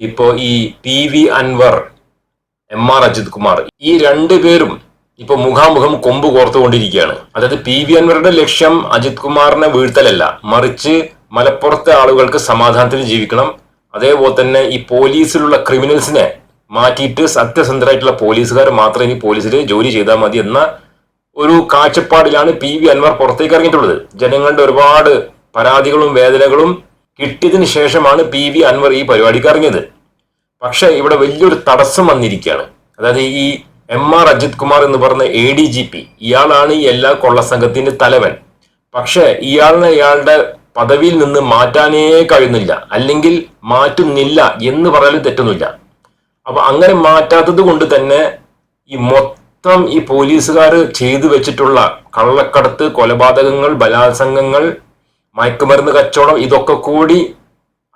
ഇപ്പോ ഈ P V Anvar M R Ajith Kumar ഈ രണ്ടുപേരും ഇപ്പൊ മുഖാമുഖം കൊമ്പ് കോർത്തുകൊണ്ടിരിക്കുകയാണ്. അതായത് പി വി അൻവറുടെ ലക്ഷ്യം അജിത് കുമാറിനെ വീഴ്ത്തലല്ല. മറിച്ച് മലപ്പുറത്തെ ആളുകൾക്ക് സമാധാനത്തിന് ജീവിക്കണം. അതേപോലെ തന്നെ ഈ പോലീസിലുള്ള ക്രിമിനൽസിനെ മാറ്റിയിട്ട് സത്യസന്ധരായിട്ടുള്ള പോലീസുകാർ മാത്രം ഇനി പോലീസിൽ ജോലി ചെയ്താൽ മതി എന്ന ഒരു കാഴ്ചപ്പാടിലാണ് പി വി അൻവർ പുറത്തേക്ക് ഇറങ്ങിയിട്ടുള്ളത്. ജനങ്ങളുടെ ഒരുപാട് പരാതികളും വേദനകളും കിട്ടിയതിന് ശേഷമാണ് പി വി അൻവർ ഈ പരിപാടിക്ക് ഇറങ്ങിയത്. പക്ഷേ ഇവിടെ വലിയൊരു തടസ്സം വന്നിരിക്കുകയാണ്. അതായത് ഈ എം ആർ അജിത് കുമാർ എന്ന് പറഞ്ഞ എ ഡി ജി പി ഇയാളാണ് ഈ എല്ലാ കൊള്ളസംഘത്തിന്റെ തലവൻ. പക്ഷെ ഇയാളിനെ ഇയാളുടെ പദവിയിൽ നിന്ന് മാറ്റാനേ കഴിയുന്നില്ല. അല്ലെങ്കിൽ മാറ്റുന്നില്ല എന്ന് പറയാനും തെറ്റൊന്നുമില്ല. അപ്പൊ അങ്ങനെ മാറ്റാത്തത് കൊണ്ട് തന്നെ ഈ മൊത്തം ഈ പോലീസുകാർ ചെയ്തു വെച്ചിട്ടുള്ള കള്ളക്കടത്ത് കൊലപാതകങ്ങൾ ബലാത്സംഗങ്ങൾ മയക്കുമരുന്ന് കച്ചവടം ഇതൊക്കെ കൂടി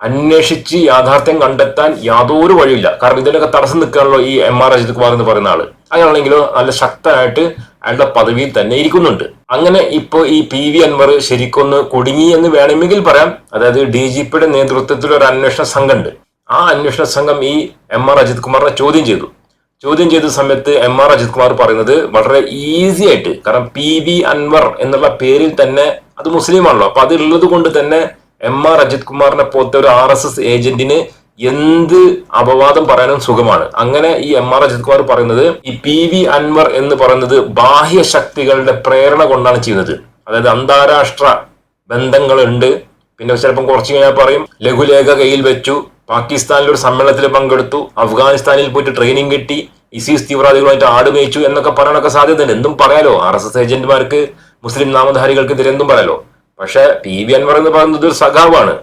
അന്വേഷിച്ച് യാഥാർത്ഥ്യം കണ്ടെത്താൻ യാതൊരു വഴിയില്ല. കാരണം ഇതിനൊക്കെ തടസ്സം നിൽക്കാനുള്ള ഈ എം ആർ അജിത് കുമാർ എന്ന് പറയുന്ന ആൾ. അങ്ങനെയാണെങ്കിലും നല്ല ശക്തനായിട്ട് അയാളുടെ പദവിയിൽ തന്നെ ഇരിക്കുന്നുണ്ട്. അങ്ങനെ ഇപ്പോ ഈ പി വി അൻവർ ശരിക്കൊന്ന് കുടുങ്ങി എന്ന് വേണമെങ്കിൽ പറയാം. അതായത് ഡി ജി പിയുടെ നേതൃത്വത്തിൽ ഒരു അന്വേഷണ സംഘമുണ്ട്. ആ അന്വേഷണ സംഘം ഈ എം ആർ അജിത് കുമാറിനെ ചോദ്യം ചെയ്തു. ചോദ്യം ചെയ്ത സമയത്ത് എം ആർ അജിത് കുമാർ പറയുന്നത് വളരെ ഈസി ആയിട്ട് കാരണം പി വി അൻവർ എന്നുള്ള പേരിൽ തന്നെ അത് മുസ്ലിം ആണല്ലോ അപ്പൊ അതുള്ളത് കൊണ്ട് തന്നെ എം ആർ അജിത് കുമാറിനെ പോലത്തെ ഒരു ആർ എസ് എസ് ഏജന്റിന് എന്ത് അപവാദം പറയാനും സുഖമാണ്. അങ്ങനെ ഈ എം ആർ അജിത് കുമാർ പറയുന്നത് ഈ പി വി അൻവർ എന്ന് പറയുന്നത് ബാഹ്യ ശക്തികളുടെ പ്രേരണ കൊണ്ടാണ് ചെയ്യുന്നത്. അതായത് അന്താരാഷ്ട്ര ബന്ധങ്ങളുണ്ട്. പിന്നെ ചിലപ്പം കുറച്ച് കഴിഞ്ഞാൽ പറയും ലഘുലേഖ കയ്യിൽ വെച്ചു പാകിസ്ഥാനിൽ ഒരു സമ്മേളനത്തിൽ പങ്കെടുത്തു. അഫ്ഗാനിസ്ഥാനിൽ പോയിട്ട് ട്രെയിനിങ് കിട്ടി. ഇസീസ് തീവ്രവാദികളുമായിട്ട് ആട് മേയിച്ചു എന്നൊക്കെ പറയാനൊക്കെ സാധ്യതയുണ്ട്. എന്തും പറയാലോ. ആർ എസ് എസ് ഏജന്റുമാർക്ക് മുസ്ലിം നാമധാരികൾക്കെതിരെ എന്തും പറയാലോ. പക്ഷെ പി വി അൻവർ എന്ന് പറയുന്നത് ഒരു സഖാവാണ്.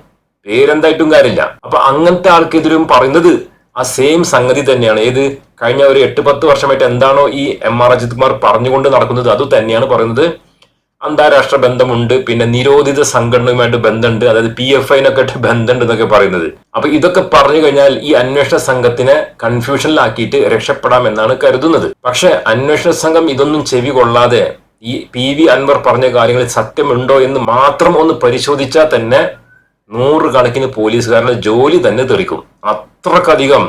പേരെന്തായിട്ടും കാര്യമില്ല. അപ്പൊ അങ്ങനത്തെ ആൾക്കെതിരും പറയുന്നത് ആ സെയിം സംഗതി തന്നെയാണ്. ഏത് കഴിഞ്ഞ ഒരു എട്ട് പത്ത് വർഷമായിട്ട് എന്താണോ ഈ എം ആർ അജിത് കുമാർ പറഞ്ഞുകൊണ്ട് നടക്കുന്നത് അത് തന്നെയാണ് പറയുന്നത്. അന്താരാഷ്ട്ര ബന്ധമുണ്ട് പിന്നെ നിരോധിത സംഘടനയുമായിട്ട് ബന്ധമുണ്ട് അതായത് പി എഫ് ഐനൊക്കെ ആയിട്ട് ബന്ധമുണ്ട് എന്നൊക്കെ പറയുന്നത്. അപ്പൊ ഇതൊക്കെ പറഞ്ഞു കഴിഞ്ഞാൽ ഈ അന്വേഷണ സംഘത്തിനെ കൺഫ്യൂഷനിലാക്കിയിട്ട് രക്ഷപ്പെടാം എന്നാണ് കരുതുന്നത്. പക്ഷെ അന്വേഷണ സംഘം ഇതൊന്നും ചെവി കൊള്ളാതെ ഈ പി വി അൻവർ പറഞ്ഞ കാര്യങ്ങളിൽ സത്യമുണ്ടോ എന്ന് മാത്രം ഒന്ന് പരിശോധിച്ചാൽ തന്നെ നൂറുകണക്കിന് പോലീസുകാരുടെ ജോലി തന്നെ തെറിക്കും. അത്രക്കധികം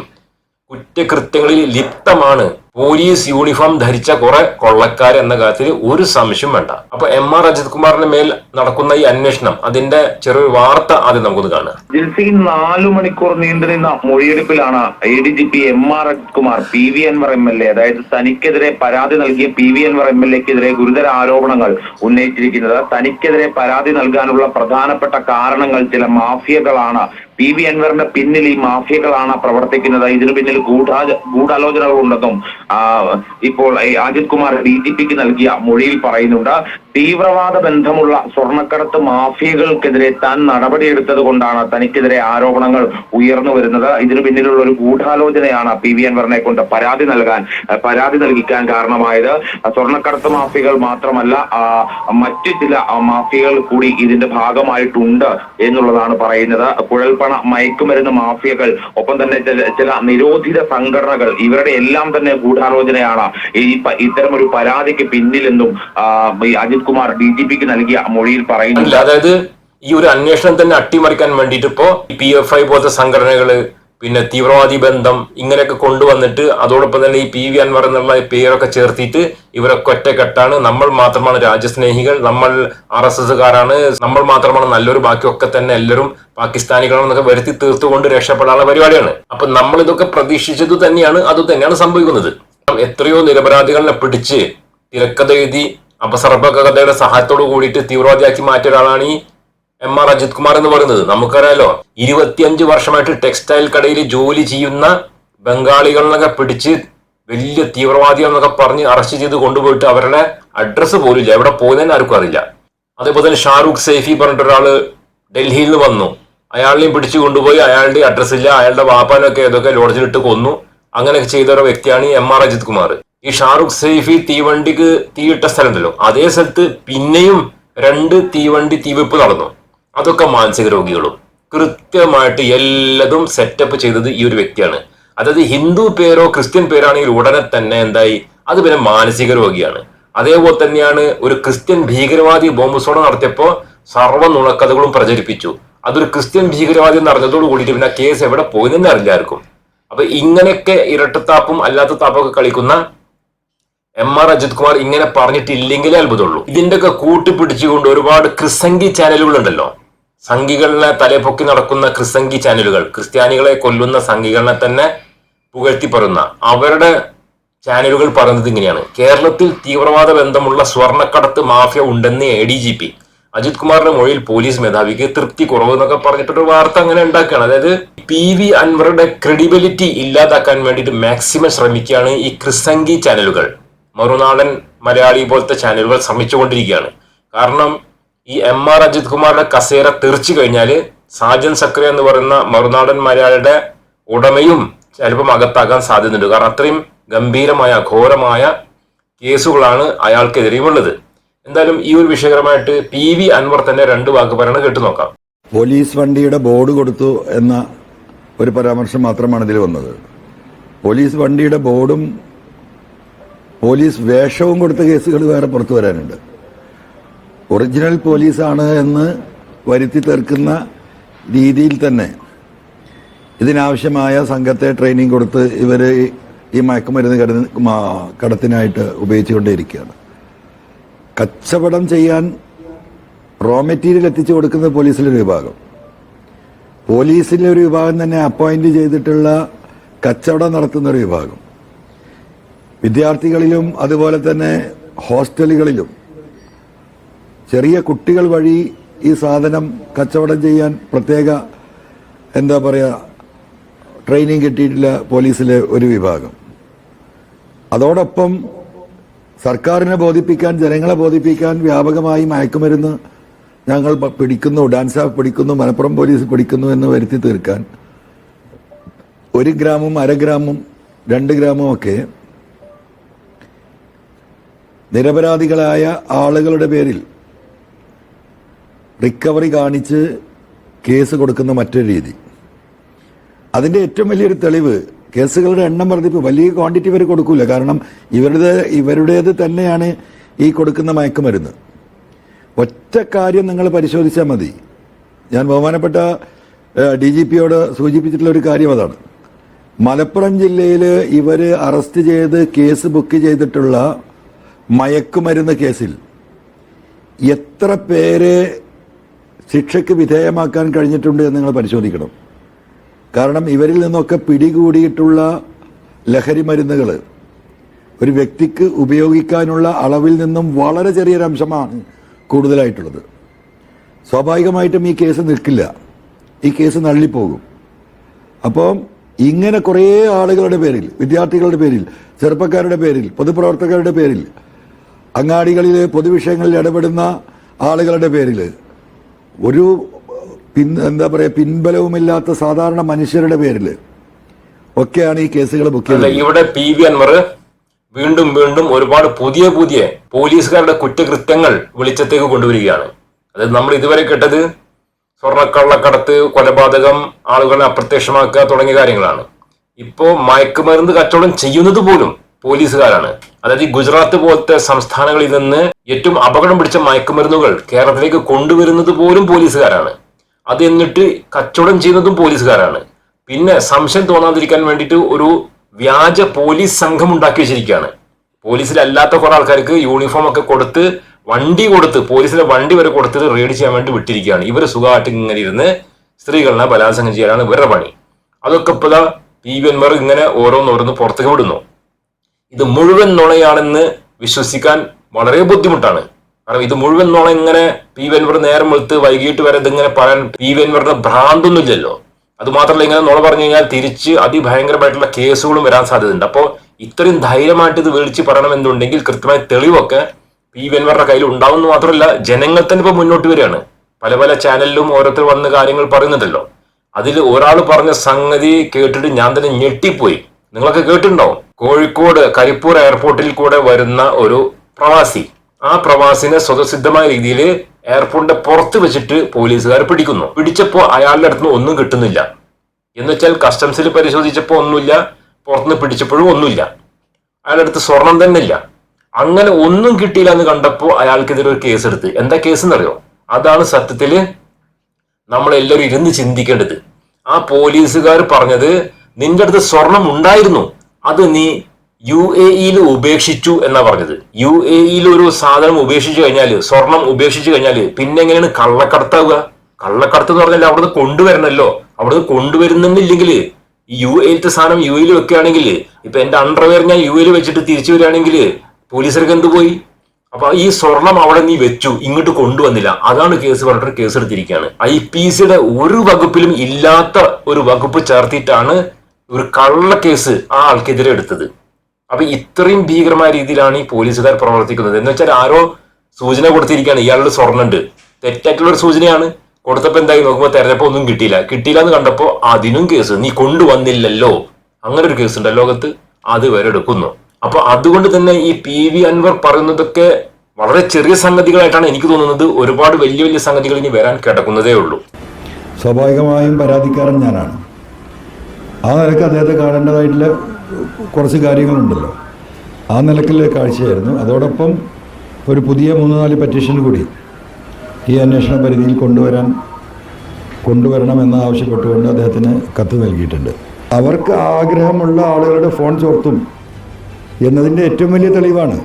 കുറ്റകൃത്യങ്ങളിൽ ലിപ്തമാണ് പോലീസ് യൂണിഫോം ധരിച്ച കുറെ കൊള്ളക്കാർ എന്ന കാര്യത്തിൽ ഒരു സംശയം വേണ്ട. അപ്പൊ എം ആർ അജിത് കുമാറിന്റെ മേൽ നടക്കുന്ന ഈ അന്വേഷണം അതിന്റെ ചെറിയൊരു വാർത്ത ആദ്യം നമുക്കൊന്ന് കാണാം. ജിൽസിയിൽ നാലു മണിക്കൂർ നീണ്ടുനിന്ന മൊഴിയെടുപ്പിലാണ് A D G P M R Ajith Kumar P V Anvar M L A അതായത് തനിക്കെതിരെ പരാതി നൽകിയ P V Anvar M L എക്കെതിരെ ഗുരുതര ആരോപണങ്ങൾ ഉന്നയിച്ചിരിക്കുന്നത്. തനിക്കെതിരെ പരാതി നൽകാനുള്ള പ്രധാനപ്പെട്ട കാരണങ്ങൾ ചില മാഫിയകളാണ് പി വി അൻവറിന്റെ പിന്നിൽ ഈ മാഫിയകളാണ് പ്രവർത്തിക്കുന്നത്. ഇതിനു പിന്നിൽ ഗൂഢാ ആ, ഇപ്പോൾ അജിത് കുമാർ ഡി ജി പിക്ക് നൽകിയ മൊഴിയിൽ പറയുന്നുണ്ട്. തീവ്രവാദ ബന്ധമുള്ള സ്വർണക്കടത്ത് മാഫിയകൾക്കെതിരെ താൻ നടപടിയെടുത്തത് കൊണ്ടാണ് തനിക്കെതിരെ ആരോപണങ്ങൾ ഉയർന്നു വരുന്നത്. ഇതിനു പിന്നിലുള്ള ഒരു ഗൂഢാലോചനയാണ് പി വി കൊണ്ട് പരാതി നൽകാൻ പരാതി നൽകിക്കാൻ കാരണമായത്. സ്വർണക്കടത്ത് മാഫിയകൾ മാത്രമല്ല മറ്റു ചില മാഫിയകൾ കൂടി ഇതിന്റെ ഭാഗമായിട്ടുണ്ട് എന്നുള്ളതാണ് പറയുന്നത്. കുഴൽപ്പണ മയക്കുമരുന്ന് മാഫിയകൾ ഒപ്പം തന്നെ ചില നിരോധിത സംഘടനകൾ ഇവരുടെ എല്ലാം തന്നെ ഗൂഢാലോചനയാണ്. ഈ ഇത്തരം ഒരു പരാതിക്ക് പിന്നിലെന്നും അജിത് കുമാർ ഡി ജി പിക്ക് നൽകിയ മൊഴിയിൽ പറയുന്നു. അതായത് ഈ ഒരു അന്വേഷണം തന്നെ അട്ടിമറിക്കാൻ വേണ്ടിയിട്ട് ഇപ്പോ പി എഫ് ഐ പോലത്തെ സംഘടനകൾ പിന്നെ തീവ്രവാദി ബന്ധം ഇങ്ങനെയൊക്കെ കൊണ്ടുവന്നിട്ട് അതോടൊപ്പം തന്നെ ഈ പി വി അൻവർ എന്നുള്ള പേരൊക്കെ ചേർത്തിട്ട് ഇവരൊക്കെ ഒറ്റക്കെട്ടാണ്. നമ്മൾ മാത്രമാണ് രാജ്യസ്നേഹികൾ നമ്മൾ ആർ എസ് എസ്സുകാരാണ് നമ്മൾ മാത്രമാണ് നല്ലൊരു ബാക്കിയൊക്കെ തന്നെ എല്ലാവരും പാകിസ്ഥാനികളാണെന്നൊക്കെ വരുത്തി തീർത്തുകൊണ്ട് രക്ഷപ്പെടാനുള്ള പരിപാടിയാണ്. അപ്പൊ നമ്മൾ ഇതൊക്കെ പ്രതീക്ഷിച്ചത് തന്നെയാണ് അത് തന്നെയാണ് സംഭവിക്കുന്നത്. എത്രയോ നിരപരാധികളെ പിടിച്ച് തിരക്കഥ എഴുതി അപസർപ്പകഥയുടെ സഹായത്തോട് കൂടിയിട്ട് തീവ്രവാദിയാക്കി മാറ്റിയ ഒരാളാണ് ഈ എം ആർ അജിത് കുമാർ എന്ന് പറയുന്നത്. നമുക്കറിയാലോ ഇരുപത്തിയഞ്ച് വർഷമായിട്ട് ടെക്സ്റ്റൈൽ കടയിൽ ജോലി ചെയ്യുന്ന ബംഗാളികളെന്നൊക്കെ പിടിച്ച് വലിയ തീവ്രവാദികൾ എന്നൊക്കെ പറഞ്ഞ് അറസ്റ്റ് ചെയ്ത് കൊണ്ടുപോയിട്ട് അവരുടെ അഡ്രസ്സ് പോലും ഇല്ല. എവിടെ പോകുന്നതിന് ആർക്കും അറിയില്ല. അതേപോലെ തന്നെ ഷാറൂഖ് സൈഫി പറഞ്ഞിട്ട് ഒരാൾ ഡൽഹിയിൽ നിന്ന് വന്നു. അയാളെയും പിടിച്ചു കൊണ്ടുപോയി അയാളുടെ അഡ്രസ്സ് ഇല്ല അയാളുടെ വാപ്പാനൊക്കെ ഏതൊക്കെ ലോഡ്ജിലിട്ട് കൊന്നു. അങ്ങനെയൊക്കെ ചെയ്ത ഒരു വ്യക്തിയാണ് എം ആർ അജിത് കുമാർ. ഈ ഷാറുഖ് സൈഫി തീവണ്ടിക്ക് തീയിട്ട സ്ഥലമുണ്ടല്ലോ. അതേ സ്ഥലത്ത് പിന്നെയും രണ്ട് തീവണ്ടി തീവെപ്പ് നടന്നു. അതൊക്കെ മാനസിക രോഗികളും. കൃത്യമായിട്ട് എല്ലാതും സെറ്റപ്പ് ചെയ്തത് ഈ ഒരു വ്യക്തിയാണ്. അതായത് ഹിന്ദു പേരോ ക്രിസ്ത്യൻ പേരാണെങ്കിൽ ഉടനെ തന്നെ എന്തായി? അത് പിന്നെ മാനസിക രോഗിയാണ്. അതേപോലെ തന്നെയാണ് ഒരു ക്രിസ്ത്യൻ ഭീകരവാദി ബോംബ് സ്ഫോടനം നടത്തിയപ്പോ സർവ നുണക്കഥകളും പ്രചരിപ്പിച്ചു. അതൊരു ക്രിസ്ത്യൻ ഭീകരവാദി നടന്നതോട് കൂടിയിട്ട് പിന്നെ കേസ് എവിടെ പോയെന്ന് അറിയില്ലായിരിക്കും. അപ്പൊ ഇങ്ങനെയൊക്കെ ഇരട്ടത്താപ്പും അല്ലാത്ത താപ്പൊക്കെ കളിക്കുന്ന എം ആർ അജിത് കുമാർ ഇങ്ങനെ പറഞ്ഞിട്ടില്ലെങ്കിലേ അത്ഭുതമുള്ളൂ. ഇതിന്റെയൊക്കെ കൂട്ടിപ്പിടിച്ചുകൊണ്ട് ഒരുപാട് ക്രിസംഗി ചാനലുകൾ ഉണ്ടല്ലോ. സംഘികളെ തലപൊക്കി നടക്കുന്ന ക്രിസംഗി ചാനലുകൾ. ക്രിസ്ത്യാനികളെ കൊല്ലുന്ന സംഘികളെ തന്നെ പുകഴ്ത്തി പറയുന്ന അവരുടെ ചാനലുകൾ പറയുന്നത് ഇങ്ങനെയാണ്. കേരളത്തിൽ തീവ്രവാദ ബന്ധമുള്ള സ്വർണക്കടത്ത് മാഫിയ ഉണ്ടെന്ന് A D G P. Ajith കുമാറിന്റെ മൊഴിയിൽ പോലീസ് മേധാവിക്ക് തൃപ്തി കുറവ് എന്നൊക്കെ പറഞ്ഞിട്ടൊരു വാർത്ത അങ്ങനെ ഉണ്ടാക്കുകയാണ്. അതായത് പി വി അൻവറുടെ ക്രെഡിബിലിറ്റി ഇല്ലാതാക്കാൻ വേണ്ടിയിട്ട് മാക്സിമം ശ്രമിക്കുകയാണ് ഈ ക്രിസംഗി ചാനലുകൾ. മറുനാടൻ മലയാളി പോലത്തെ ചാനലുകൾ ശ്രമിച്ചുകൊണ്ടിരിക്കുകയാണ്. കാരണം ഈ എം ആർ അജിത് കുമാറിന്റെ കസേര തെറിച്ചു കഴിഞ്ഞാൽ സാജൻ സക്രിയ എന്ന് പറയുന്ന മറുനാടൻ മലയാളിയുടെ ഉടമയും ചിലപ്പം അകത്താകാൻ സാധ്യതയുണ്ട്. കാരണം അത്രയും ഗംഭീരമായ ഘോരമായ കേസുകളാണ് അയാൾക്കെതിരെയും ഉള്ളത്. എന്തായാലും ഈ ഒരു വിഷയകരമായിട്ട് പി വി അൻവർ തന്നെ രണ്ട് വാക്ക് പറയണത് കേട്ടു നോക്കാം. പോലീസ് വണ്ടിയുടെ ബോർഡ് കൊടുത്തു എന്ന ഒരു പരാമർശം മാത്രമാണ് ഇതിൽ വന്നത്. പോലീസ് വണ്ടിയുടെ ബോർഡും പോലീസ് വേഷവും കൊടുത്ത കേസുകൾ വേറെ പുറത്തു വരാനുണ്ട്. ഒറിജിനൽ പോലീസാണ് എന്ന് വരുത്തി തീർക്കുന്ന രീതിയിൽ തന്നെ ഇതിനാവശ്യമായ സംഘത്തെ ട്രെയിനിങ് കൊടുത്ത് ഇവർ ഈ മയക്കുമരുന്ന് കട- കടത്തിനായിട്ട് ഉപയോഗിച്ചുകൊണ്ടേയിരിക്കുകയാണ്. കച്ചവടം ചെയ്യാൻ റോ മെറ്റീരിയൽ എത്തിച്ചു കൊടുക്കുന്ന പോലീസിലൊരു വിഭാഗം. പോലീസിലെ ഒരു വിഭാഗം തന്നെ അപ്പോയിന്റ് ചെയ്തിട്ടുള്ള കച്ചവടം നടത്തുന്ന ഒരു വിഭാഗം. വിദ്യാർത്ഥികളിലും അതുപോലെ തന്നെ ഹോസ്റ്റലുകളിലും ചെറിയ കുട്ടികൾ വഴി ഈ സാധനം കച്ചവടം ചെയ്യാൻ പ്രത്യേക എന്താ പറയുക ട്രെയിനിങ് കിട്ടിയിട്ടില്ല പോലീസിലെ ഒരു വിഭാഗം. അതോടൊപ്പം സർക്കാരിനെ ബോധിപ്പിക്കാൻ ജനങ്ങളെ ബോധിപ്പിക്കാൻ വ്യാപകമായി മയക്കുമരുന്ന് ഞങ്ങൾ പിടിക്കുന്നു ഡാൻസ് ആഫ് പിടിക്കുന്നു മലപ്പുറം പോലീസ് പിടിക്കുന്നു എന്ന് വരുത്തി തീർക്കാൻ ഒരു ഗ്രാമും അര ഗ്രാമും രണ്ട് ഗ്രാമും ഒക്കെ നിരപരാധികളായ ആളുകളുടെ പേരിൽ റിക്കവറി കാണിച്ച് കേസ് കൊടുക്കുന്ന മറ്റൊരു രീതി. അതിന്റെ ഏറ്റവും വലിയൊരു തെളിവ് കേസുകളുടെ എണ്ണം വർദ്ധിപ്പ് വലിയ ക്വാണ്ടിറ്റി വരെ കൊടുക്കില്ല കാരണം ഇവരുടെ ഇവരുടേത് തന്നെയാണ് ഈ കൊടുക്കുന്ന മയക്കുമരുന്ന്. ഒറ്റ കാര്യം നിങ്ങൾ പരിശോധിച്ചാൽ മതി. ഞാൻ ബഹുമാനപ്പെട്ട ഡി ജി പിയോട് സൂചിപ്പിച്ചിട്ടുള്ള ഒരു കാര്യം അതാണ്. മലപ്പുറം ജില്ലയിൽ ഇവർ അറസ്റ്റ് ചെയ്ത് കേസ് ബുക്ക് ചെയ്തിട്ടുള്ള മയക്കുമരുന്ന് കേസിൽ എത്ര പേരെ ശിക്ഷയ്ക്ക് വിധേയമാക്കാൻ കഴിഞ്ഞിട്ടുണ്ട് എന്ന് നിങ്ങൾ പരിശോധിക്കണം. കാരണം ഇവരിൽ നിന്നൊക്കെ പിടികൂടിയിട്ടുള്ള ലഹരി മരുന്നുകൾ ഒരു വ്യക്തിക്ക് ഉപയോഗിക്കാനുള്ള അളവിൽ നിന്നും വളരെ ചെറിയൊരംശമാണ് കൂടുതലായിട്ടുള്ളത്. സ്വാഭാവികമായിട്ടും ഈ കേസ് നിൽക്കില്ല. ഈ കേസ് നള്ളിപ്പോകും അപ്പം ഇങ്ങനെ കുറേ ആളുകളുടെ പേരിൽ വിദ്യാർത്ഥികളുടെ പേരിൽ ചെറുപ്പക്കാരുടെ പേരിൽ പൊതുപ്രവർത്തകരുടെ പേരിൽ അങ്ങാടികളിൽ പൊതുവിഷയങ്ങളിൽ ഇടപെടുന്ന ആളുകളുടെ പേരിൽ ഒരു പിൻ എന്താ പറയുക പിൻബലവുമില്ലാത്ത സാധാരണ മനുഷ്യരുടെ പേരിൽ ഒക്കെയാണ് ഈ കേസുകൾ ബുക്ക് ചെയ്യുന്നത് ചെയ്തത് ഇവിടെ പി വി അൻവർ വീണ്ടും വീണ്ടും ഒരുപാട് പുതിയ പുതിയ പോലീസുകാരുടെ കുറ്റകൃത്യങ്ങൾ വെളിച്ചത്തേക്ക് കൊണ്ടുവരികയാണ്. അതായത് നമ്മൾ ഇതുവരെ കേട്ടത് സ്വർണക്കള്ളക്കടത്ത് കൊലപാതകം ആളുകളെ അപ്രത്യക്ഷമാക്കുക തുടങ്ങിയ കാര്യങ്ങളാണ്. ഇപ്പോ മയക്കുമരുന്ന് കച്ചവടം ചെയ്യുന്നത് പോലും പോലീസുകാരാണ്. അതായത് ഗുജറാത്ത് പോലത്തെ സംസ്ഥാനങ്ങളിൽ നിന്ന് ഏറ്റവും അപകടം പിടിച്ച മയക്കുമരുന്നുകൾ കേരളത്തിലേക്ക് കൊണ്ടുവരുന്നത് പോലും പോലീസുകാരാണ്. അത് എന്നിട്ട് കച്ചവടം ചെയ്യുന്നതും പോലീസുകാരാണ്. പിന്നെ സംശയം തോന്നാതിരിക്കാൻ വേണ്ടിയിട്ട് ഒരു വ്യാജ പോലീസ് സംഘം ഉണ്ടാക്കി വെച്ചിരിക്കുകയാണ്. പോലീസിലല്ലാത്ത കുറെ ആൾക്കാർക്ക് യൂണിഫോം ഒക്കെ കൊടുത്ത് വണ്ടി കൊടുത്ത് പോലീസിലെ വണ്ടി വരെ കൊടുത്തിട്ട് റെയ്ഡ് ചെയ്യാൻ വേണ്ടി വിട്ടിരിക്കുകയാണ്. ഇവർ സുഖമായിട്ട് ഇങ്ങനെ ഇരുന്ന് സ്ത്രീകളെ ബലാത്സംഗം ചെയ്യാനാണ് ഇവരുടെ പണി. അതൊക്കെ ഇപ്പോൾ പി വി ഇങ്ങനെ ഓരോന്നോരോന്ന് പുറത്തേക്ക് വിടുന്നു. ഇത് മുഴുവൻ നുണയാണെന്ന് വിശ്വസിക്കാൻ വളരെ ബുദ്ധിമുട്ടാണ്. കാരണം ഇത് മുഴുവൻ നുണ ഇങ്ങനെ പി വെൻവർ നേരം വെളുത്ത് വൈകിട്ട് വരെ ഇതിങ്ങനെ പറയാൻ പി വെൻവറിന്റെ ഭ്രാന്തൊന്നുമില്ലല്ലോ. അത് മാത്രമല്ല ഇങ്ങനെ നുണ പറഞ്ഞു കഴിഞ്ഞാൽ തിരിച്ച് അതിഭയങ്കരമായിട്ടുള്ള കേസുകളും വരാൻ സാധ്യതയുണ്ട്. അപ്പോൾ ഇത്രയും ധൈര്യമായിട്ട് ഇത് വിളിച്ച് പറയണമെന്നുണ്ടെങ്കിൽ കൃത്യമായ തെളിവൊക്കെ പി വെൻവറുടെ കയ്യിൽ ഉണ്ടാവുമെന്ന് മാത്രമല്ല ജനങ്ങൾ തന്നെ ഇപ്പൊ മുന്നോട്ട് വരികയാണ്. പല പല ചാനലിലും ഓരോരുത്തർ വന്ന് കാര്യങ്ങൾ പറയുന്നുണ്ടല്ലോ. അതിൽ ഒരാൾ പറഞ്ഞ സംഗതി കേട്ടിട്ട് ഞാൻ തന്നെ ഞെട്ടിപ്പോയി. നിങ്ങളൊക്കെ കേട്ടിട്ടുണ്ടാവും? കോഴിക്കോട് കരിപ്പൂർ എയർപോർട്ടിൽ കൂടെ വരുന്ന ഒരു പ്രവാസി. ആ പ്രവാസിനെ സ്വതസിദ്ധമായ രീതിയിൽ എയർപോർട്ടിന്റെ പുറത്ത് വെച്ചിട്ട് പോലീസുകാർ പിടിക്കുന്നു. പിടിച്ചപ്പോൾ അയാളുടെ അടുത്ത് ഒന്നും കിട്ടുന്നില്ല. എന്നുവെച്ചാൽ കസ്റ്റംസിൽ പരിശോധിച്ചപ്പോൾ ഒന്നുമില്ല പുറത്തുനിന്ന് പിടിച്ചപ്പോഴും ഒന്നുമില്ല. അയാളുടെ അടുത്ത് സ്വർണം തന്നെ ഇല്ല. അങ്ങനെ ഒന്നും കിട്ടിയില്ല എന്ന് കണ്ടപ്പോൾ അയാൾക്കെതിരെ ഒരു കേസ് എടുത്ത്. എന്താ കേസ് എന്നറിയോ? അതാണ് സത്യത്തിൽ നമ്മളെല്ലാവരും ഇരുന്ന് ചിന്തിക്കേണ്ടത്. ആ പോലീസുകാർ പറഞ്ഞത് നിന്റെ അടുത്ത് സ്വർണം ഉണ്ടായിരുന്നു. അത് നീ യു എ ഇയിൽ ഉപേക്ഷിച്ചു എന്നാ പറഞ്ഞത്. യു എ ഇയിൽ ഒരു സാധനം ഉപേക്ഷിച്ചു കഴിഞ്ഞാൽ സ്വർണം ഉപേക്ഷിച്ചു കഴിഞ്ഞാൽ പിന്നെ എങ്ങനെയാണ് കള്ളക്കടത്താവുക? കള്ളക്കടത്ത് എന്ന് പറഞ്ഞാൽ അവിടുന്ന് കൊണ്ടുവരണല്ലോ. അവിടുന്ന് കൊണ്ടുവരുന്നില്ലെങ്കിൽ യു എയിലത്തെ സാധനം യു എയിൽ വെക്കുകയാണെങ്കിൽ ഇപ്പൊ എന്റെ അണ്ടർവെയർ ഞാൻ യു എയിൽ വെച്ചിട്ട് തിരിച്ചു വരികയാണെങ്കിൽ പോലീസർക്ക് എന്ത് പോയി? അപ്പൊ ഈ സ്വർണം അവിടെ നീ വെച്ചു ഇങ്ങോട്ട് കൊണ്ടുവന്നില്ല. അതാണ് കേസ് പറഞ്ഞിട്ട് കേസ് എടുത്തിരിക്കുകയാണ് ഐ പി സിയുടെ ഒരു വകുപ്പിലും ഇല്ലാത്ത ഒരു വകുപ്പ് ചേർത്തിട്ടാണ് ഒരു കള്ള കേസ് ആ ആൾക്കെതിരെ എടുത്തത്. അപ്പൊ ഇത്രയും ഭീകരമായ രീതിയിലാണ് ഈ പോലീസുകാർ പ്രവർത്തിക്കുന്നത്. എന്ന് വെച്ചാൽ ആരോ സൂചന കൊടുത്തിരിക്കുകയാണ്. ഇയാളുടെ സ്വർണുണ്ട്. തെറ്റായിട്ടുള്ള ഒരു സൂചനയാണ്. കൊടുത്തപ്പോ എന്തായി? നോക്കുമ്പോൾ തെരഞ്ഞെടുപ്പ് ഒന്നും കിട്ടിയില്ല. കിട്ടിയില്ല എന്ന് കണ്ടപ്പോ അതിനും കേസ്. നീ കൊണ്ടുവന്നില്ലല്ലോ. അങ്ങനെ ഒരു കേസ് ഉണ്ട് ലോകത്ത്. അത് വരെ എടുക്കുന്നു. അപ്പൊ അതുകൊണ്ട് തന്നെ ഈ പി വി അൻവർ പറയുന്നതൊക്കെ വളരെ ചെറിയ സംഗതികളായിട്ടാണ് എനിക്ക് തോന്നുന്നത്. ഒരുപാട് വലിയ വലിയ സംഗതികൾ ഇനി വരാൻ കിടക്കുന്നതേ ഉള്ളൂ. സ്വാഭാവികമായും പരാതിക്കാരൻ ഞാനാണ്. ആ നിലയ്ക്ക് അദ്ദേഹത്തെ കാണേണ്ടതായിട്ടുള്ള കുറച്ച് കാര്യങ്ങളുണ്ടല്ലോ. ആ നിലക്കുള്ള കാഴ്ചയായിരുന്നു. അതോടൊപ്പം ഒരു പുതിയ മൂന്ന് നാല് പെറ്റീഷൻ കൂടി ഈ അന്വേഷണ പരിധിയിൽ കൊണ്ടുവരാൻ കൊണ്ടുവരണമെന്ന് ആവശ്യപ്പെട്ടുകൊണ്ട് അദ്ദേഹത്തിന് കത്ത് നൽകിയിട്ടുണ്ട്. അവർക്ക് ആഗ്രഹമുള്ള ആളുകളുടെ ഫോൺ ചോർത്തും എന്നതിന്റെ ഏറ്റവും വലിയ തെളിവാണ്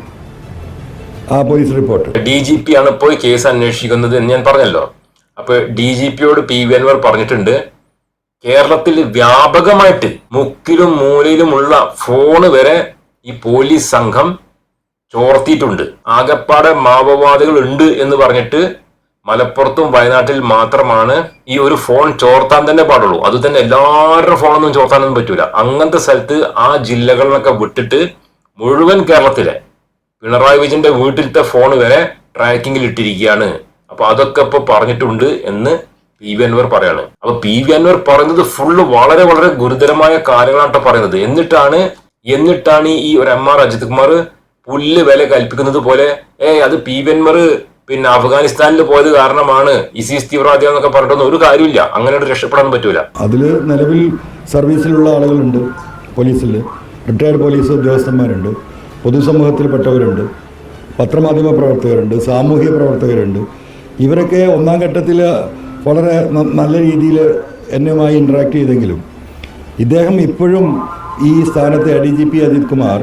ആ police report. D G P ആണ് ഇപ്പോൾ കേസ് അന്വേഷിക്കുന്നത് എന്ന് ഞാൻ പറഞ്ഞല്ലോ. അപ്പൊ ഡി ജി പിയോട് പി വി അൻവർ പറഞ്ഞിട്ടുണ്ട്. കേരളത്തിൽ വ്യാപകമായിട്ട് മുക്കിലും മൂലയിലുമുള്ള ഫോണ് വരെ ഈ പോലീസ് സംഘം ചോർത്തിയിട്ടുണ്ട്. ആകപ്പാടെ മാവോവാദികൾ ഉണ്ട് എന്ന് പറഞ്ഞിട്ട് മലപ്പുറത്തും വയനാട്ടിൽ മാത്രമാണ് ഈ ഒരു ഫോൺ ചോർത്താൻ തന്നെ പാടുള്ളൂ. അത് തന്നെ എല്ലാവരുടെ ഫോണൊന്നും ചോർത്താനൊന്നും പറ്റൂല. അങ്ങനത്തെ സ്ഥലത്ത് ആ ജില്ലകളിലൊക്കെ വിട്ടിട്ട് മുഴുവൻ കേരളത്തിലെ പിണറായി വിജയന്റെ വീട്ടിലത്തെ ഫോൺ വരെ ട്രാക്കിങ്ങിൽ ഇട്ടിരിക്കുകയാണ്. അപ്പൊ അതൊക്കെ ഇപ്പൊ പറഞ്ഞിട്ടുണ്ട് എന്ന് പി വി അൻവർ പറയാണ്. അപ്പൊ പി വി അൻവർ പറയുന്നത് ഫുള്ള് വളരെ വളരെ ഗുരുതരമായ കാര്യങ്ങളാട്ടോ പറയുന്നത്. എന്നിട്ടാണ് എന്നിട്ടാണ് ഈ ഒരു എം ആർ അജിത് കുമാർ പുല്ല് വില കൽപ്പിക്കുന്നത് പോലെ ഏ അത് പി വി അൻവർ പിന്നെ അഫ്ഗാനിസ്ഥാനിൽ പോയത് കാരണമാണ് ഇസിസ് തീവ്രവാദികൾ എന്നൊക്കെ പറഞ്ഞിട്ടൊന്നും ഒരു കാര്യമില്ല അങ്ങനെ ഒരു രക്ഷപ്പെടാൻ പറ്റൂല. അതിൽ നിലവിൽ സർവീസിലുള്ള ആളുകളുണ്ട് പോലീസിൽ റിട്ടയർഡ് പോലീസ് ഉദ്യോഗസ്ഥന്മാരുണ്ട് പൊതുസമൂഹത്തിൽപ്പെട്ടവരുണ്ട് പത്രമാധ്യമ പ്രവർത്തകരുണ്ട് സാമൂഹിക പ്രവർത്തകരുണ്ട്. ഇവരൊക്കെ ഒന്നാം ഘട്ടത്തിൽ വളരെ നല്ല രീതിയിൽ എന്നുമായി ഇൻട്രാക്ട് ചെയ്തെങ്കിലും ഇദ്ദേഹം ഇപ്പോഴും ഈ സ്ഥാനത്തെ A D G P Ajith Kumar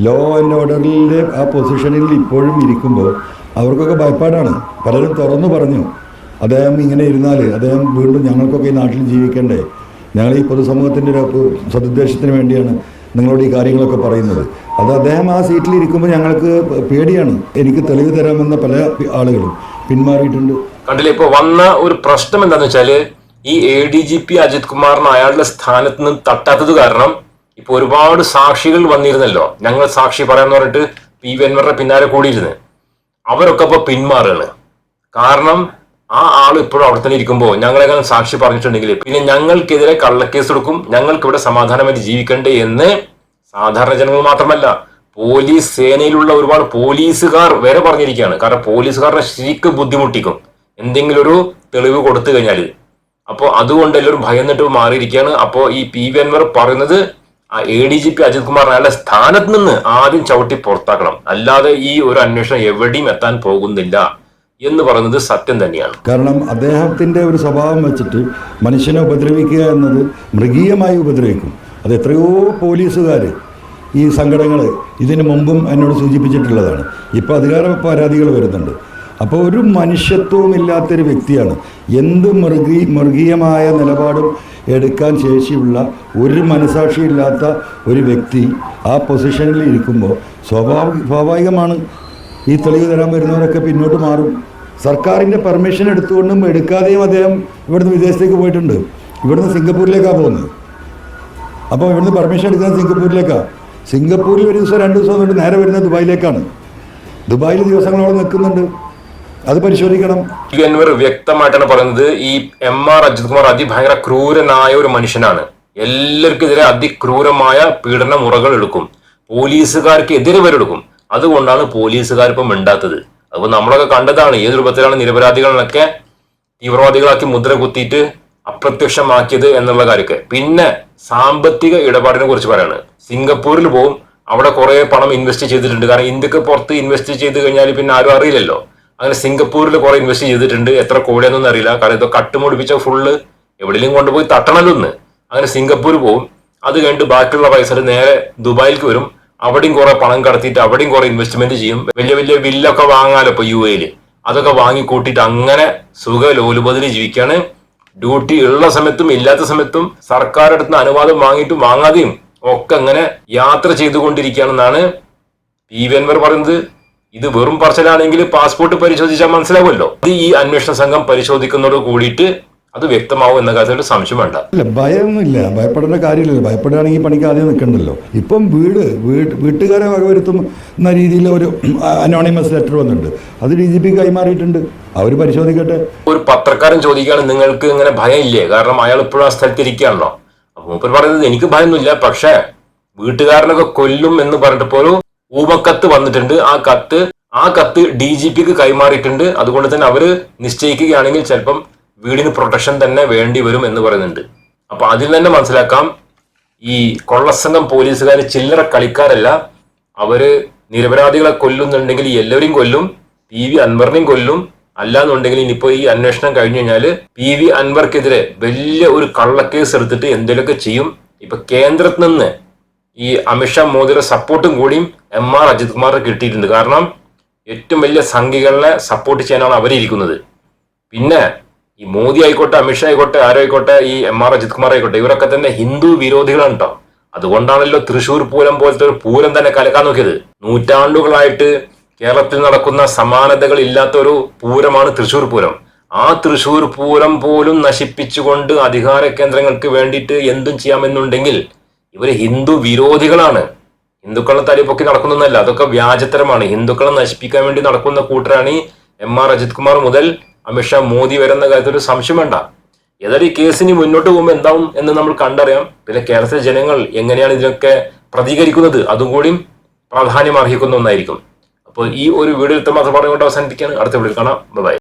law and ഓർഡറിന്റെ ആ പൊസിഷനിൽ ഇപ്പോഴും ഇരിക്കുമ്പോൾ അവർക്കൊക്കെ ഭയപ്പാടാണ്. പലരും തുറന്നു പറഞ്ഞു അദ്ദേഹം ഇങ്ങനെ ഇരുന്നാൽ അദ്ദേഹം വീണ്ടും ഞങ്ങൾക്കൊക്കെ ഈ നാട്ടിൽ ജീവിക്കണ്ടേ? ഞങ്ങൾ ഈ പൊതുസമൂഹത്തിന്റെ ഒരു സതുദ്ദേശത്തിന് വേണ്ടിയാണ് നിങ്ങളോട് ഈ കാര്യങ്ങളൊക്കെ പറയുന്നത്. അത് അദ്ദേഹം ആ സീറ്റിൽ ഇരിക്കുമ്പോൾ ഞങ്ങൾക്ക് പേടിയാണ്. എനിക്ക് തെളിവ് തരാമെന്ന പല ആളുകളും പിന്മാറിയിട്ടുണ്ട്. കണ്ടില്ലേ ഇപ്പൊ വന്ന ഒരു പ്രശ്നം എന്താന്ന് വെച്ചാൽ ഈ A D G P Ajith കുമാറിന് അയാളുടെ സ്ഥാനത്ത് നിന്ന് തട്ടാത്തത് കാരണം ഇപ്പൊ ഒരുപാട് സാക്ഷികൾ വന്നിരുന്നല്ലോ. ഞങ്ങൾ സാക്ഷി പറയാന്ന് പറഞ്ഞിട്ട് പി വി അൻവറിന്റെ പിന്നാലെ കൂടിയിരുന്ന്. അവരൊക്കെ ഇപ്പൊ പിന്മാറുകയാണ്. കാരണം ആ ആൾ ഇപ്പോഴും അവിടെ തന്നെ ഇരിക്കുമ്പോൾ ഞങ്ങളെങ്ങനെ സാക്ഷി പറഞ്ഞിട്ടുണ്ടെങ്കിൽ പിന്നെ ഞങ്ങൾക്കെതിരെ കള്ളക്കേസ് എടുക്കും ഞങ്ങൾക്ക് ഇവിടെ സമാധാനമായിട്ട് ജീവിക്കണ്ടേ എന്ന് സാധാരണ ജനങ്ങൾ മാത്രമല്ല പോലീസ് സേനയിലുള്ള ഒരുപാട് പോലീസുകാർ വരെ പറഞ്ഞിരിക്കുകയാണ്. കാരണം പോലീസുകാരുടെ ശരിക്കും ബുദ്ധിമുട്ടിക്കും. എന്തെങ്കിലും ഒരു തെളിവ് കൊടുത്തു കഴിഞ്ഞാൽ അപ്പോൾ അതുകൊണ്ട് എല്ലാവരും ഭയന്നിട്ട് മാറിയിരിക്കുകയാണ്. അപ്പോൾ ഈ പി വി അൻവർ പറയുന്നത് ആ A D G P Ajith Kumar അയാളുടെ സ്ഥാനത്ത് നിന്ന് ആദ്യം ചവിട്ടി പുറത്താക്കണം. അല്ലാതെ ഈ ഒരു അന്വേഷണം എവിടെയും എത്താൻ പോകുന്നില്ല എന്ന് പറയുന്നത് സത്യം തന്നെയാണ്. കാരണം അദ്ദേഹത്തിന്റെ ഒരു സ്വഭാവം വെച്ചിട്ട് മനുഷ്യനെ ഉപദ്രവിക്കുക എന്നത് മൃഗീയമായി ഉപദ്രവിക്കും. അത് എത്രയോ പോലീസുകാർ ഈ സങ്കടങ്ങൾ ഇതിനു മുമ്പും എന്നോട് സൂചിപ്പിച്ചിട്ടുള്ളതാണ്. ഇപ്പോൾ അധികാര പരാതികൾ വരുന്നുണ്ട്. അപ്പോൾ ഒരു മനുഷ്യത്വവും ഇല്ലാത്തൊരു വ്യക്തിയാണ്. എന്ത് മൃഗീ മൃഗീയമായ നിലപാടും എടുക്കാൻ ശേഷിയുള്ള ഒരു മനസാക്ഷിയില്ലാത്ത ഒരു വ്യക്തി ആ പൊസിഷനിൽ ഇരിക്കുമ്പോൾ സ്വാഭാവിക സ്വാഭാവികമാണ് ഈ തെളിവ് തരാൻ വരുന്നവരൊക്കെ പിന്നോട്ട് മാറും. സർക്കാരിന്റെ പെർമിഷൻ എടുത്തുകൊണ്ടും എടുക്കാതെയും അദ്ദേഹം ഇവിടുന്ന് വിദേശത്തേക്ക് പോയിട്ടുണ്ട്. ഇവിടുന്ന് സിംഗപ്പൂരിലേക്കാണ് പോകുന്നത്. അപ്പോൾ ഇവിടുന്ന് പെർമിഷൻ എടുക്കുന്നത് സിംഗപ്പൂരിലേക്കാണ് സിംഗപ്പൂരിൽ ഒരു ദിവസം രണ്ട് ദിവസം നേരെ വരുന്നത് ദുബായിലേക്കാണ്. ദുബായിൽ ദിവസങ്ങളോളം നിൽക്കുന്നുണ്ട്. അത് പരിശോധിക്കണം. അൻവർ വ്യക്തമായിട്ടാണ് പറയുന്നത് ഈ എം ആർ അജിത് കുമാർ അതിഭയങ്കര ക്രൂരനായ ഒരു മനുഷ്യനാണ്. എല്ലാവർക്കെതിരെ അതിക്രൂരമായ പീഡന മുറകൾ എടുക്കും. പോലീസുകാർക്ക് എതിരെ വരെടുക്കും അതുകൊണ്ടാണ് പോലീസുകാർ ഇപ്പം മിണ്ടാത്തത്. അപ്പോൾ നമ്മളൊക്കെ കണ്ടതാണ് ഏത് രൂപത്തിലാണ് നിരപരാധികളൊക്കെ തീവ്രവാദികളാക്കി മുദ്ര കുത്തിയിട്ട് അപ്രത്യക്ഷമാക്കിയത് എന്നുള്ള കാര്യമൊക്കെ. പിന്നെ സാമ്പത്തിക ഇടപാടിനെ കുറിച്ച് പറയാണ്. സിംഗപ്പൂരിൽ പോവും. അവിടെ കുറെ പണം ഇൻവെസ്റ്റ് ചെയ്തിട്ടുണ്ട്. കാരണം ഇന്ത്യയ്ക്ക് പുറത്ത് ഇൻവെസ്റ്റ് ചെയ്ത് കഴിഞ്ഞാൽ പിന്നെ ആരും അറിയില്ലല്ലോ. അങ്ങനെ സിംഗപ്പൂരിൽ കുറെ ഇൻവെസ്റ്റ് ചെയ്തിട്ടുണ്ട്. എത്ര കോടിയാണെന്നൊന്നും അറിയില്ല. കാരണം ഇതൊക്കെ കട്ടുമുടിപ്പിച്ച ഫുള്ള് എവിടെയെങ്കിലും കൊണ്ടുപോയി തട്ടണല്ലോ ഒന്ന് അങ്ങനെ സിംഗപ്പൂർ പോകും അത് കഴിഞ്ഞിട്ട് ബാക്കിയുള്ള പൈസ നേരെ ദുബായിലേക്ക് വരും. അവിടെയും കുറെ പണം കടത്തിയിട്ട് അവിടെയും കുറെ ഇൻവെസ്റ്റ്മെന്റ് ചെയ്യും. വലിയ വലിയ വില്ലൊക്കെ വാങ്ങാലോ ഇപ്പൊ യു എയിൽ അതൊക്കെ വാങ്ങി കൂട്ടിയിട്ട് അങ്ങനെ സുഖ ലോലുപതിന് ജീവിക്കാണ്. ഡ്യൂട്ടി ഉള്ള സമയത്തും ഇല്ലാത്ത സമയത്തും സർക്കാർ അടുത്ത് അനുവാദം വാങ്ങിയിട്ടും വാങ്ങാതെയും ഒക്കെ അങ്ങനെ യാത്ര ചെയ്തുകൊണ്ടിരിക്കുകയാണെന്നാണ് പി വി അൻവർ പറയുന്നത്. ഇത് വെറും പറച്ചിലാണെങ്കിൽ പാസ്പോർട്ട് പരിശോധിച്ചാൽ മനസ്സിലാവുമല്ലോ. ഇത് ഈ അന്വേഷണ സംഘം പരിശോധിക്കുന്നതോട് കൂടിയിട്ട് അത് വ്യക്തമാവും എന്ന കാര്യത്തിൽ സംശയം വേണ്ട. ഇല്ല ഭയമൊന്നുമില്ല. ഭയപ്പെടേണ്ട കാര്യമില്ലല്ലോ. ഭയപ്പെടുകയാണെങ്കിൽ പണിക്ക് ആദ്യം നിൽക്കണ്ടല്ലോ. ഇപ്പം വീട് വീട് വീട്ടുകാരെ വകവരുത്തുന്ന രീതിയിൽ ഒരു അനോണിമസ് ലെറ്റർ വന്നിട്ടുണ്ട്. അത് ഡി ജി പി കൈമാറിയിട്ടുണ്ട്. അവർ പരിശോധിക്കട്ടെ. ഒരു പത്രക്കാരൻ ചോദിക്കുകയാണ് നിങ്ങൾക്ക് ഇങ്ങനെ ഭയം ഇല്ലേ കാരണം അയാൾ ഇപ്പോഴും ആ സ്ഥലത്തിരിക്കുകയാണല്ലോ. അപ്പൊ മൂപ്പർ പറയുന്നത് എനിക്ക് ഭയമൊന്നുമില്ല. പക്ഷേ വീട്ടുകാരനൊക്കെ കൊല്ലും എന്ന് പറഞ്ഞിട്ട് ഒരു ഊമക്കത്ത് വന്നിട്ടുണ്ട്. ആ കത്ത് ആ കത്ത് ഡി ജി പിക്ക് കൈമാറിയിട്ടുണ്ട്. അതുകൊണ്ട് തന്നെ അവർ നിശ്ചയിക്കുകയാണെങ്കിൽ ചിലപ്പം വീടിന് പ്രൊട്ടക്ഷൻ തന്നെ വേണ്ടി വരും എന്ന് പറയുന്നുണ്ട്. അപ്പൊ അതിൽ തന്നെ മനസ്സിലാക്കാം ഈ കൊള്ളസംഘം പോലീസുകാർ ചില്ലറ കളിക്കാരല്ല. അവർ നിരപരാധികളെ കൊല്ലുന്നുണ്ടെങ്കിൽ എല്ലാവരെയും കൊല്ലും പി വി അൻവറിനെയും കൊല്ലും. അല്ലാന്നുണ്ടെങ്കിൽ ഇനിയിപ്പോ ഈ അന്വേഷണം കഴിഞ്ഞു കഴിഞ്ഞാൽ പി വി അൻവർക്കെതിരെ വലിയ ഒരു കള്ളക്കേസ് എടുത്തിട്ട് എന്തെങ്കിലുമൊക്കെ ചെയ്യും. ഇപ്പൊ കേന്ദ്രത്തിൽ നിന്ന് ഈ അമിത്ഷാ മോദിയുടെ സപ്പോർട്ടും കൂടിയും എം ആർ അജിത് കുമാറിന് കിട്ടിയിട്ടുണ്ട്. കാരണം ഏറ്റവും വലിയ സംഘികളെ സപ്പോർട്ട് ചെയ്യാനാണ് അവരിയ്ക്കുന്നത് പിന്നെ ഈ മോദി ആയിക്കോട്ടെ അമിത്ഷാ ആയിക്കോട്ടെ ആരോ ആയിക്കോട്ടെ ഈ എം ആർ അജിത് കുമാർ ആയിക്കോട്ടെ ഇവരൊക്കെ തന്നെ ഹിന്ദു വിരോധികളാണ് കേട്ടോ അതുകൊണ്ടാണല്ലോ തൃശൂർ പൂരം പോലത്തെ ഒരു പൂരം തന്നെ കലക്കാൻ നോക്കിയത്. നൂറ്റാണ്ടുകളായിട്ട് കേരളത്തിൽ നടക്കുന്ന സമാനതകൾ ഇല്ലാത്ത ഒരു പൂരമാണ് തൃശൂർ പൂരം. ആ തൃശൂർ പൂരം പോലും നശിപ്പിച്ചുകൊണ്ട് അധികാര കേന്ദ്രങ്ങൾക്ക് വേണ്ടിയിട്ട് എന്തും ചെയ്യാമെന്നുണ്ടെങ്കിൽ ഇവർ ഹിന്ദു വിരോധികളാണ്. ഹിന്ദുക്കളെ തലപ്പൊക്കി നടക്കുന്നതല്ല അതൊക്കെ വ്യാജത്തരമാണ്. ഹിന്ദുക്കളെ നശിപ്പിക്കാൻ വേണ്ടി നടക്കുന്ന കൂട്ടരാണ് ഈ എം ആർ അജിത് കുമാർ മുതൽ അമിത്ഷാ മോദി വരുന്ന കാര്യത്തിൽ ഒരു സംശയം വേണ്ട. ഏതായാലും ഈ കേസിന് മുന്നോട്ട് പോകുമ്പോൾ എന്താവും എന്ന് നമ്മൾ കണ്ടറിയാം. പിന്നെ കേരളത്തിലെ ജനങ്ങൾ എങ്ങനെയാണ് ഇതിനൊക്കെ പ്രതികരിക്കുന്നത്? അതും കൂടിയും പ്രാധാന്യം അർഹിക്കുന്ന ഒന്നായിരിക്കും. അപ്പോൾ ഈ ഒരു വീഡിയോ മാത്രം പറഞ്ഞുകൊണ്ട് അവസാനിപ്പിക്കുകയാണ്. അടുത്ത വീഡിയോ കാണാം. ബൈ